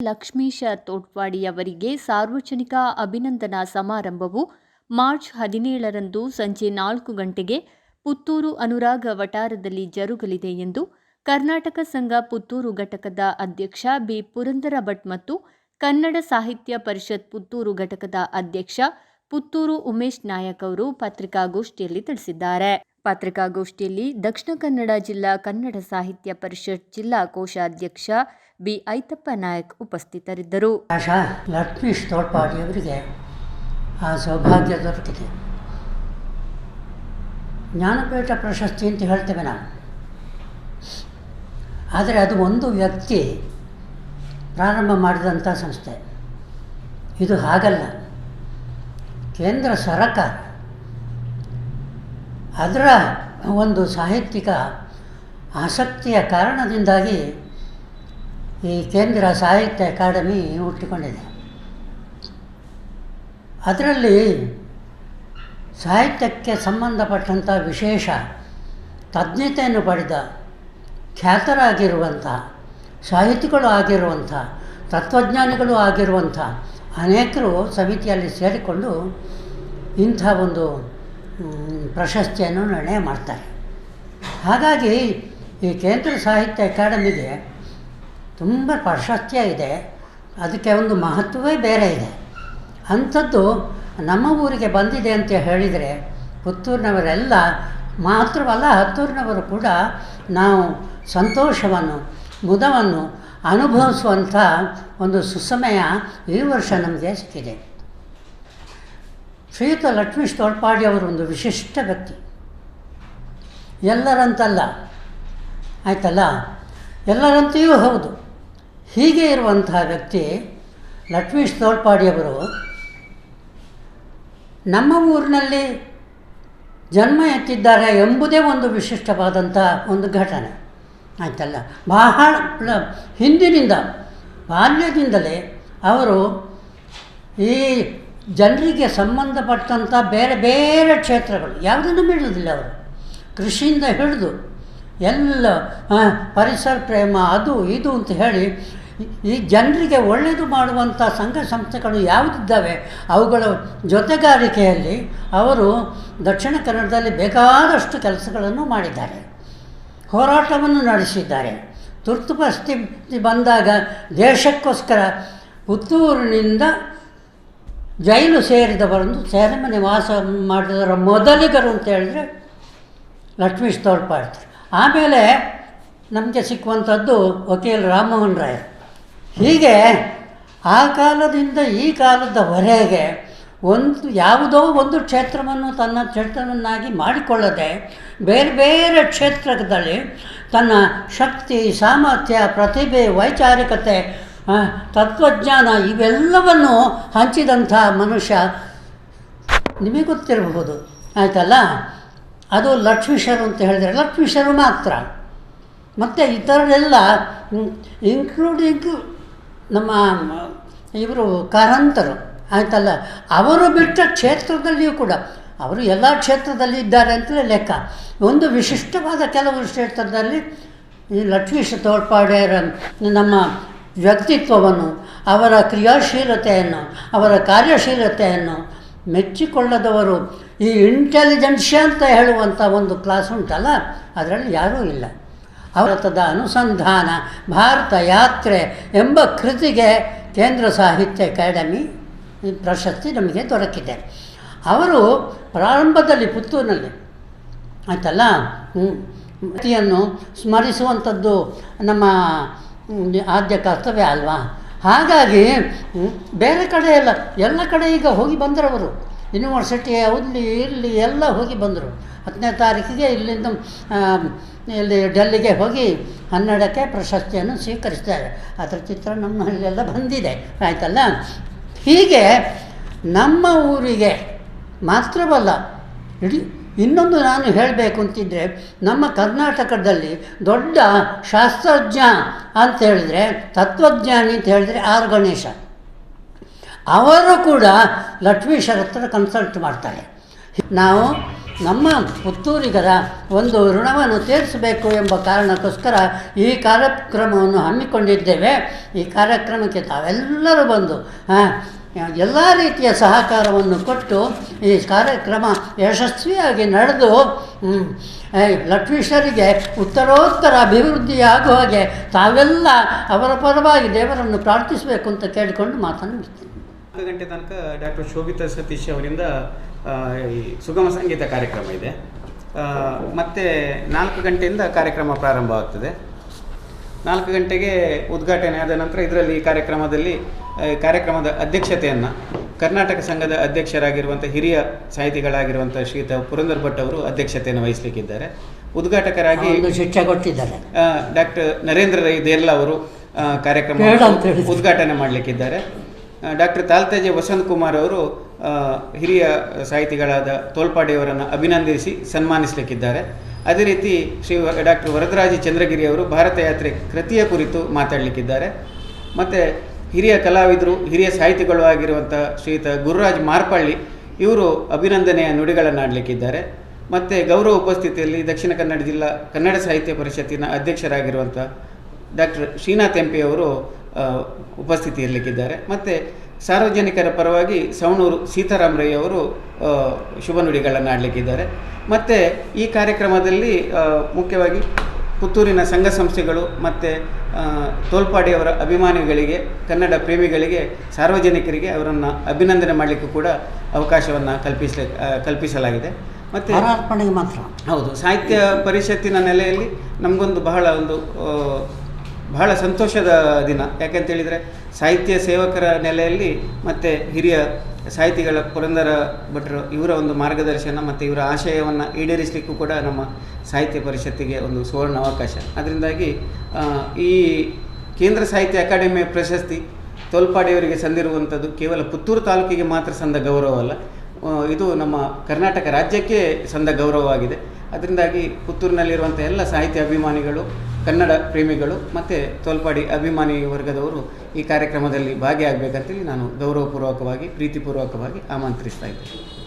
ಲಕ್ಷ್ಮೀಶ ತೋಟ್ವಾಡಿಯವರಿಗೆ ಸಾರ್ವಜನಿಕ ಅಭಿನಂದನಾ ಸಮಾರಂಭವು ಮಾರ್ಚ್ ಹದಿನೇಳರಂದು ಸಂಜೆ ನಾಲ್ಕು ಗಂಟೆಗೆ ಪುತ್ತೂರು ಅನುರಾಗ ವಟಾರದಲ್ಲಿ ಜರುಗಲಿದೆ ಎಂದು ಕರ್ನಾಟಕ ಸಂಘ ಪುತ್ತೂರು ಘಟಕದ ಅಧ್ಯಕ್ಷ ಬಿ ಪುರಂದರ ಭಟ್ ಮತ್ತು ಕನ್ನಡ ಸಾಹಿತ್ಯ ಪರಿಷತ್ ಪುತ್ತೂರು ಘಟಕದ ಅಧ್ಯಕ್ಷ ಪುತ್ತೂರು ಉಮೇಶ್ ನಾಯಕ್ ಅವರು ಪತ್ರಿಕಾಗೋಷ್ಠಿಯಲ್ಲಿ ತಿಳಿಸಿದ್ದಾರೆ. ಪತ್ರಿಕಾಗೋಷ್ಠಿಯಲ್ಲಿ ದಕ್ಷಿಣ ಕನ್ನಡ ಜಿಲ್ಲಾ ಕನ್ನಡ ಸಾಹಿತ್ಯ ಪರಿಷತ್ ಜಿಲ್ಲಾ ಕೋಶಾಧ್ಯಕ್ಷ ಬಿ. ಐತಪ್ಪ ನಾಯಕ್ ಉಪಸ್ಥಿತರಿದ್ದರು. ಆಶಾ ಲಕ್ಷ್ಮೀಶ್ ತೋಳ್ಪಾಡಿಯವರಿಗೆ ಆ ಸೌಭಾಗ್ಯ ದೊರಕಿದೆ. ಜ್ಞಾನಪೀಠ ಪ್ರಶಸ್ತಿ ಅಂತ ಹೇಳ್ತೇವೆ ನಾವು. ಆದರೆ ಅದು ಒಂದು ವ್ಯಕ್ತಿ ಪ್ರಾರಂಭ ಮಾಡಿದಂಥ ಸಂಸ್ಥೆ. ಇದು ಹಾಗಲ್ಲ. ಕೇಂದ್ರ ಸರಕಾರ. ಅದರ ಒಂದು ಸಾಹಿತ್ಯಿಕ ಆಸಕ್ತಿಯ ಕಾರಣದಿಂದಾಗಿ ಈ ಕೇಂದ್ರ ಸಾಹಿತ್ಯ ಅಕಾಡೆಮಿ ಹುಟ್ಟಿಕೊಂಡಿದೆ. ಅದರಲ್ಲಿ ಸಾಹಿತ್ಯಕ್ಕೆ ಸಂಬಂಧಪಟ್ಟಂಥ ವಿಶೇಷ ತಜ್ಞತೆಯನ್ನು ಪಡೆದ, ಖ್ಯಾತರಾಗಿರುವಂಥ, ಸಾಹಿತಿಗಳು ಆಗಿರುವಂಥ, ತತ್ವಜ್ಞಾನಿಗಳು ಆಗಿರುವಂಥ ಅನೇಕರು ಸಮಿತಿಯಲ್ಲಿ ಸೇರಿಕೊಂಡು ಇಂಥ ಒಂದು ಪ್ರಶಸ್ತಿಯನ್ನು ನಿರ್ಣಯ ಮಾಡ್ತಾರೆ. ಹಾಗಾಗಿ ಈ ಕೇಂದ್ರ ಸಾಹಿತ್ಯ ಅಕಾಡೆಮಿಗೆ ತುಂಬ ಪ್ರಾಶಸ್ತ್ಯ ಇದೆ. ಅದಕ್ಕೆ ಒಂದು ಮಹತ್ವವೇ ಬೇರೆ ಇದೆ. ಅಂಥದ್ದು ನಮ್ಮ ಊರಿಗೆ ಬಂದಿದೆ ಅಂತ ಹೇಳಿದರೆ ಪುತ್ತೂರಿನವರೆಲ್ಲ ಮಾತ್ರವಲ್ಲ ಹತ್ತೂರಿನವರು ಕೂಡ ನಾವು ಸಂತೋಷವನ್ನು, ಮುದವನ್ನು ಅನುಭವಿಸುವಂಥ ಒಂದು ಸುಸಮಯ ಈ ವರ್ಷ ನಮಗೆ ಸಿಕ್ಕಿದೆ. ಶ್ರೀಯುತ ಲಕ್ಷ್ಮೀಶ್ ತೋಳ್ಪಾಡಿ ಅವರು ಒಂದು ವಿಶಿಷ್ಟ ವ್ಯಕ್ತಿ. ಎಲ್ಲರಂತಲ್ಲ, ಆಯ್ತಲ್ಲ? ಎಲ್ಲರಂತೆಯೂ ಹೌದು. ಹೀಗೆ ಇರುವಂತಹ ವ್ಯಕ್ತಿ ಲಕ್ಷ್ಮೀಶ್ ತೋಳ್ಪಾಡಿಯವರು, ನಮ್ಮ ಊರಿನಲ್ಲಿ ಜನ್ಮ ಎತ್ತಿದ್ದಾರೆ ಎಂಬುದೇ ಒಂದು ವಿಶಿಷ್ಟವಾದಂಥ ಒಂದು ಘಟನೆ. ಆಯ್ತಲ್ಲ? ಬಹಳ ಹಿಂದಿನಿಂದ, ಬಾಲ್ಯದಿಂದಲೇ ಅವರು ಈ ಜನರಿಗೆ ಸಂಬಂಧಪಟ್ಟಂಥ ಬೇರೆ ಬೇರೆ ಕ್ಷೇತ್ರಗಳು, ಯಾವುದನ್ನು ಬಿಡೋದಿಲ್ಲ ಅವರು. ಕೃಷಿಯಿಂದ ಹಿಡಿದು ಎಲ್ಲ ಪರಿಸರ ಪ್ರೇಮ, ಅದು, ಇದು ಅಂತ ಹೇಳಿ ಈ- ಜನರಿಗೆ ಒಳ್ಳೆಯದು ಮಾಡುವಂಥ ಸಂಘ ಸಂಸ್ಥೆಗಳು ಯಾವುದಿದ್ದಾವೆ? ಅವುಗಳ ಜೊತೆಗಾರಿಕೆಯಲ್ಲಿ ಅವರು ದಕ್ಷಿಣ ಕನ್ನಡದಲ್ಲಿ ಬೇಕಾದಷ್ಟು ಕೆಲಸಗಳನ್ನು ಮಾಡಿದ್ದಾರೆ. ಹೋರಾಟವನ್ನು ನಡೆಸಿದ್ದಾರೆ. ತುರ್ತು ಪರಿಸ್ಥಿತಿ ಬಂದಾಗ ದೇಶಕ್ಕೋಸ್ಕರ ಪುತ್ತೂರಿನಿಂದ ಜೈಲು ಸೇರಿದವರನ್ನು ಸೆರೆಮನೆ ವಾಸ ಮಾಡಿದವರ ಮೊದಲಿಗರು ಅಂತ ಹೇಳಿದ್ರೆ ಲಕ್ಷ್ಮೀಶ್ ತೋಳ್ಪಾಡ್ತಾರೆ ಆಮೇಲೆ ನಮಗೆ ಸಿಕ್ಕುವಂಥದ್ದು ವಕೀಲ್ ರಾಮಮೋಹನ್ ರಾಯರ್. ಹೀಗೆ ಆ ಕಾಲದಿಂದ ಈ ಕಾಲದವರೆಗೆ ಒಂದು ಯಾವುದೋ ಒಂದು ಕ್ಷೇತ್ರವನ್ನು ತನ್ನ ಕ್ಷೇತ್ರವನ್ನಾಗಿ ಮಾಡಿಕೊಳ್ಳದೆ ಬೇರೆ ಬೇರೆ ಕ್ಷೇತ್ರದಲ್ಲಿ ತನ್ನ ಶಕ್ತಿ, ಸಾಮರ್ಥ್ಯ, ಪ್ರತಿಭೆ, ವೈಚಾರಿಕತೆ ತತ್ವಜ್ಞಾನ ಇವೆಲ್ಲವನ್ನು ಹಂಚಿದಂಥ ಮನುಷ್ಯ ನಿಮಗೆ ಗೊತ್ತಿರಬಹುದು. ಆಯಿತಲ್ಲ? ಅದು ಲಕ್ಷ್ಮೀಶರು ಅಂತ ಹೇಳಿದರೆ ಲಕ್ಷ್ಮೀಶರು ಮಾತ್ರ. ಮತ್ತು ಇತರರೆಲ್ಲ ಇನ್ಕ್ಲೂಡಿಂಗ್ ನಮ್ಮ ಇವರು ಕಾರಂತರು, ಆಯ್ತಲ್ಲ? ಅವರು ಬಿಟ್ಟ ಕ್ಷೇತ್ರದಲ್ಲಿಯೂ ಕೂಡ, ಅವರು ಎಲ್ಲ ಕ್ಷೇತ್ರದಲ್ಲಿ ಇದ್ದಾರೆ ಅಂತಲೇ ಲೆಕ್ಕ. ಒಂದು ವಿಶಿಷ್ಟವಾದ ಕೆಲವು ಕ್ಷೇತ್ರದಲ್ಲಿ ಈ ಲಕ್ಷ್ಮೀಶ ತೋಳ್ಪಾಡೆಯರ ನಮ್ಮ ವ್ಯಕ್ತಿತ್ವವನ್ನು, ಅವರ ಕ್ರಿಯಾಶೀಲತೆಯನ್ನು, ಅವರ ಕಾರ್ಯಶೀಲತೆಯನ್ನು ಮೆಚ್ಚಿಕೊಳ್ಳದವರು ಈ ಇಂಟೆಲಿಜೆನ್ಷಿಯಾ ಅಂತ ಹೇಳುವಂಥ ಒಂದು ಕ್ಲಾಸ್ ಉಂಟಲ್ಲ? ಅದರಲ್ಲಿ ಯಾರೂ ಇಲ್ಲ. ಭಾರತದ ಅನುಸಂಧಾನ, ಭಾರತ ಯಾತ್ರೆ ಎಂಬ ಕೃತಿಗೆ ಕೇಂದ್ರ ಸಾಹಿತ್ಯ ಅಕಾಡೆಮಿ ಪ್ರಶಸ್ತಿ ನಮಗೆ ದೊರಕಿದೆ. ಅವರು ಪ್ರಾರಂಭದಲ್ಲಿ ಪುತ್ತೂರಿನಲ್ಲಿ, ಆಯ್ತಲ್ಲ? ಮತಿಯನ್ನು ಸ್ಮರಿಸುವಂಥದ್ದು ನಮ್ಮ ಆದ್ಯ ಕರ್ತವ್ಯ ಅಲ್ವಾ? ಹಾಗಾಗಿ ಬೇರೆ ಕಡೆ ಎಲ್ಲ ಎಲ್ಲ ಕಡೆ ಈಗ ಹೋಗಿ ಬಂದರವರು. ಯೂನಿವರ್ಸಿಟಿ ಅಲ್ಲಿ ಇಲ್ಲಿ ಎಲ್ಲ ಹೋಗಿ ಬಂದರು. ಹತ್ತನೇ ತಾರೀಕಿಗೆ ಇಲ್ಲಿಂದ ಇಲ್ಲಿ ಡೆಲ್ಲಿಗೆ ಹೋಗಿ ಹನ್ನೆರಡಕ್ಕೆ ಪ್ರಶಸ್ತಿಯನ್ನು ಸ್ವೀಕರಿಸ್ತಾರೆ. ಅದರ ಚಿತ್ರ ನಮ್ಮಲ್ಲೆಲ್ಲ ಬಂದಿದೆ. ಆಯ್ತಲ್ಲ? ಹೀಗೆ ನಮ್ಮ ಊರಿಗೆ ಮಾತ್ರವಲ್ಲ, ಇಡೀ ಇನ್ನೊಂದು ನಾನು ಹೇಳಬೇಕು ಅಂತಿದ್ದರೆ ನಮ್ಮ ಕರ್ನಾಟಕದಲ್ಲಿ ದೊಡ್ಡ ಶಾಸ್ತ್ರಜ್ಞ ಅಂತ ಹೇಳಿದರೆ, ತತ್ವಜ್ಞಾನಿ ಅಂತ ಹೇಳಿದರೆ ಆರ್ ಗಣೇಶ. ಅವರು ಕೂಡ ಲಕ್ಷ್ಮೀಶರ ಹತ್ರ ಕನ್ಸಲ್ಟ್ ಮಾಡ್ತಾರೆ. ನಾವು ನಮ್ಮ ಪುತ್ತೂರಿಗರ ಒಂದು ಋಣವನ್ನು ತೀರಿಸಬೇಕು ಎಂಬ ಕಾರಣಕ್ಕೋಸ್ಕರ ಈ ಕಾರ್ಯಕ್ರಮವನ್ನು ಹಮ್ಮಿಕೊಂಡಿದ್ದೇವೆ. ಈ ಕಾರ್ಯಕ್ರಮಕ್ಕೆ ತಾವೆಲ್ಲರೂ ಬಂದು ಎಲ್ಲ ರೀತಿಯ ಸಹಕಾರವನ್ನು ಕೊಟ್ಟು ಈ ಕಾರ್ಯಕ್ರಮ ಯಶಸ್ವಿಯಾಗಿ ನಡೆದು ಲಕ್ಷ್ಮೀಶ್ವರಿಗೆ ಉತ್ತರೋತ್ತರ ಅಭಿವೃದ್ಧಿಯಾಗುವ ಹಾಗೆ ತಾವೆಲ್ಲ ಅವರ ಪರವಾಗಿ ದೇವರನ್ನು ಪ್ರಾರ್ಥಿಸಬೇಕು ಅಂತ ಕೇಳಿಕೊಂಡು ಮಾತನ್ನು ಮುಗಿಸ್ತೀನಿ. ನಾಲ್ಕು ಗಂಟೆ ತನಕ ಡಾಕ್ಟರ್ ಶೋಭಿತಾ ಸತೀಶ್ ಅವರಿಂದ ಈ ಸುಗಮ ಸಂಗೀತ ಕಾರ್ಯಕ್ರಮ ಇದೆ. ಮತ್ತೆ ನಾಲ್ಕು ಗಂಟೆಯಿಂದ ಕಾರ್ಯಕ್ರಮ ಪ್ರಾರಂಭ ಆಗ್ತದೆ ನಾಲ್ಕು ಗಂಟೆಗೆ ಉದ್ಘಾಟನೆ ಆದ ನಂತರ ಇದರಲ್ಲಿ ಈ ಕಾರ್ಯಕ್ರಮದಲ್ಲಿ ಕಾರ್ಯಕ್ರಮದ ಅಧ್ಯಕ್ಷತೆಯನ್ನು ಕರ್ನಾಟಕ ಸಂಘದ ಅಧ್ಯಕ್ಷರಾಗಿರುವಂಥ ಹಿರಿಯ ಸಾಹಿತಿಗಳಾಗಿರುವಂಥ ಶ್ರೀತ ಪುರಂದರ್ ಭಟ್ ಅವರು ಅಧ್ಯಕ್ಷತೆಯನ್ನು ವಹಿಸಲಿಕ್ಕಿದ್ದಾರೆ. ಉದ್ಘಾಟಕರಾಗಿ ಶಿಕ್ಷೆ ಕೊಟ್ಟಿದ್ದಾರೆ. ಡಾಕ್ಟರ್ ನರೇಂದ್ರ ರೈ ದೇರ್ಲಾ ಅವರು ಕಾರ್ಯಕ್ರಮ. ಉದ್ಘಾಟನೆ ಮಾಡಲಿಕ್ಕಿದ್ದಾರೆ. ಡಾಕ್ಟರ್ ತಾಲ್ತಾಜೆ ವಸಂತ್ ಕುಮಾರ್ ಅವರು ಹಿರಿಯ ಸಾಹಿತಿಗಳಾದ ತೋಲ್ಪಾಡಿಯವರನ್ನು ಅಭಿನಂದಿಸಿ ಸನ್ಮಾನಿಸಲಿಕ್ಕಿದ್ದಾರೆ. ಅದೇ ರೀತಿ ಶ್ರೀ ಡಾಕ್ಟರ್ ವರದರಾಜಿ ಚಂದ್ರಗಿರಿ ಅವರು ಭಾರತ ಯಾತ್ರೆ ಕೃತಿಯ ಕುರಿತು ಮಾತಾಡಲಿಕ್ಕಿದ್ದಾರೆ. ಮತ್ತು ಹಿರಿಯ ಕಲಾವಿದರು, ಹಿರಿಯ ಸಾಹಿತಿಗಳು ಆಗಿರುವಂಥ ಶ್ರೀಯುತ ಗುರುರಾಜ್ ಮಾರ್ಪಳ್ಳಿ, ಇವರು ಅಭಿನಂದನೆಯ ನುಡಿಗಳನ್ನು ಆಡಲಿಕ್ಕಿದ್ದಾರೆ ಮತ್ತು ಗೌರವ ಉಪಸ್ಥಿತಿಯಲ್ಲಿ ದಕ್ಷಿಣ ಕನ್ನಡ ಜಿಲ್ಲಾ ಕನ್ನಡ ಸಾಹಿತ್ಯ ಪರಿಷತ್ತಿನ ಅಧ್ಯಕ್ಷರಾಗಿರುವಂಥ ಡಾಕ್ಟರ್ ಶ್ರೀನಾಥ್ ಎಂಪಿ ಅವರು ಉಪಸ್ಥಿತಿಯಲ್ಲಿದ್ದಾರೆ ಮತ್ತು ಸಾರ್ವಜನಿಕರ ಪರವಾಗಿ ಸವಣೂರು ಸೀತಾರಾಮ್ ರೈ ಅವರು ಆ, ಶುಭ ನುಡಿಗಳನ್ನು ಆಡಲಿಕ್ಕಿದ್ದಾರೆ ಮತ್ತು ಈ ಕಾರ್ಯಕ್ರಮದಲ್ಲಿ ಮುಖ್ಯವಾಗಿ ಪುತ್ತೂರಿನ ಸಂಘ ಸಂಸ್ಥೆಗಳು ಮತ್ತು ತೋಲ್ಪಾಡಿಯವರ ಅಭಿಮಾನಿಗಳಿಗೆ ಕನ್ನಡ ಪ್ರೇಮಿಗಳಿಗೆ ಸಾರ್ವಜನಿಕರಿಗೆ ಅವರನ್ನು ಅಭಿನಂದನೆ ಮಾಡಲಿಕ್ಕೂ ಕೂಡ ಅವಕಾಶವನ್ನು ಕಲ್ಪಿಸಲಿ ಕಲ್ಪಿಸಲಾಗಿದೆ. ಮತ್ತು ಮಾತ್ರ. ಹೌದು ಸಾಹಿತ್ಯ ಪರಿಷತ್ತಿನ ನೆಲೆಯಲ್ಲಿ ನಮಗೊಂದು ಬಹಳ ಒಂದು ಬಹಳ ಸಂತೋಷದ ದಿನ. ಯಾಕಂತೇಳಿದರೆ ಸಾಹಿತ್ಯ ಸೇವಕರ ನೆಲೆಯಲ್ಲಿ ಮತ್ತು ಹಿರಿಯ ಸಾಹಿತಿಗಳ ಪುರಂದರ ಭಟ್ರು ಇವರ ಒಂದು ಮಾರ್ಗದರ್ಶನ ಮತ್ತು ಇವರ ಆಶಯವನ್ನು ಈಡೇರಿಸಲಿಕ್ಕೂ ಕೂಡ ನಮ್ಮ ಸಾಹಿತ್ಯ ಪರಿಷತ್ತಿಗೆ ಒಂದು ಸುವರ್ಣ ಅವಕಾಶ. ಅದರಿಂದಾಗಿ ಈ ಕೇಂದ್ರ ಸಾಹಿತ್ಯ ಅಕಾಡೆಮಿಯ ಪ್ರಶಸ್ತಿ ತೋಲ್ಪಾಡಿಯವರಿಗೆ ಸಂದಿರುವಂಥದ್ದು ಕೇವಲ ಪುತ್ತೂರು ತಾಲೂಕಿಗೆ ಮಾತ್ರ ಸಂದ ಗೌರವ ಅಲ್ಲ. ಇದು ನಮ್ಮ ಕರ್ನಾಟಕ ರಾಜ್ಯಕ್ಕೆ ಸಂದ ಗೌರವವಾಗಿದೆ. ಅದರಿಂದಾಗಿ ಪುತ್ತೂರಿನಲ್ಲಿರುವಂಥ ಎಲ್ಲ ಸಾಹಿತ್ಯ ಅಭಿಮಾನಿಗಳು ಕನ್ನಡ ಪ್ರೇಮಿಗಳು ಮತ್ತು ತೋಲ್ಪಾಡಿ ಅಭಿಮಾನಿ ವರ್ಗದವರು ಈ ಕಾರ್ಯಕ್ರಮದಲ್ಲಿ ಭಾಗಿಯಾಗಬೇಕಂತೇಳಿ ನಾನು ಗೌರವಪೂರ್ವಕವಾಗಿ ಪ್ರೀತಿಪೂರ್ವಕವಾಗಿ ಆಮಂತ್ರಿಸ್ತಾ ಇದ್ದೇನೆ.